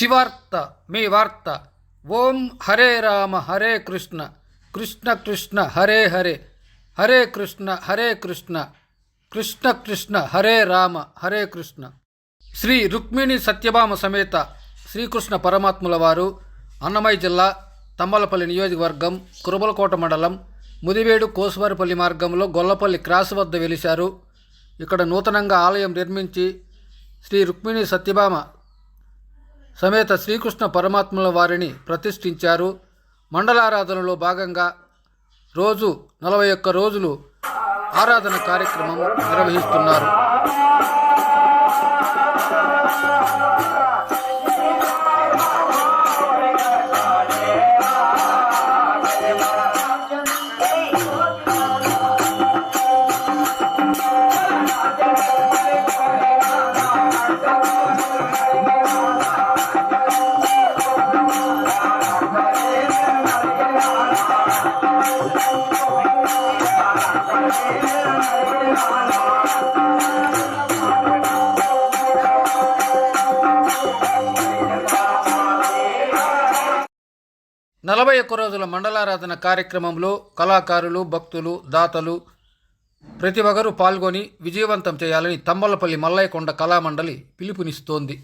శివార్త మీ వార్త ఓం హరే రామ హరే కృష్ణ కృష్ణ కృష్ణ హరే హరే హరే కృష్ణ హరే కృష్ణ కృష్ణ కృష్ణ హరే రామ హరే కృష్ణ శ్రీ రుక్మిణి సత్యభామ సమేత శ్రీకృష్ణ పరమాత్ముల వారు అన్నమయ్య జిల్లా తంబలపల్లి నియోజకవర్గం కురుబలకోట మండలం ముదివేడు కోసువారిపల్లి మార్గంలో గొల్లపల్లి క్రాస్ వద్ద వెలిశారు. ఇక్కడ నూతనంగా ఆలయం నిర్మించి శ్రీ రుక్మిణి సత్యభామ సమేత శ్రీకృష్ణ పరమాత్మల వారిని ప్రతిష్ఠించారు. మండలారాధనలో భాగంగా రోజు నలభై ఒక్క రోజులు ఆరాధన కార్యక్రమం నిర్వహిస్తున్నారు. నలభై ఒక్క రోజుల మండలారాధన కార్యక్రమంలో కళాకారులు భక్తులు దాతలు ప్రతి ఒక్కరూ పాల్గొని విజయవంతం చేయాలని తంబలపల్లి మల్లయ్యకొండ కళామండలి పిలుపునిస్తోంది.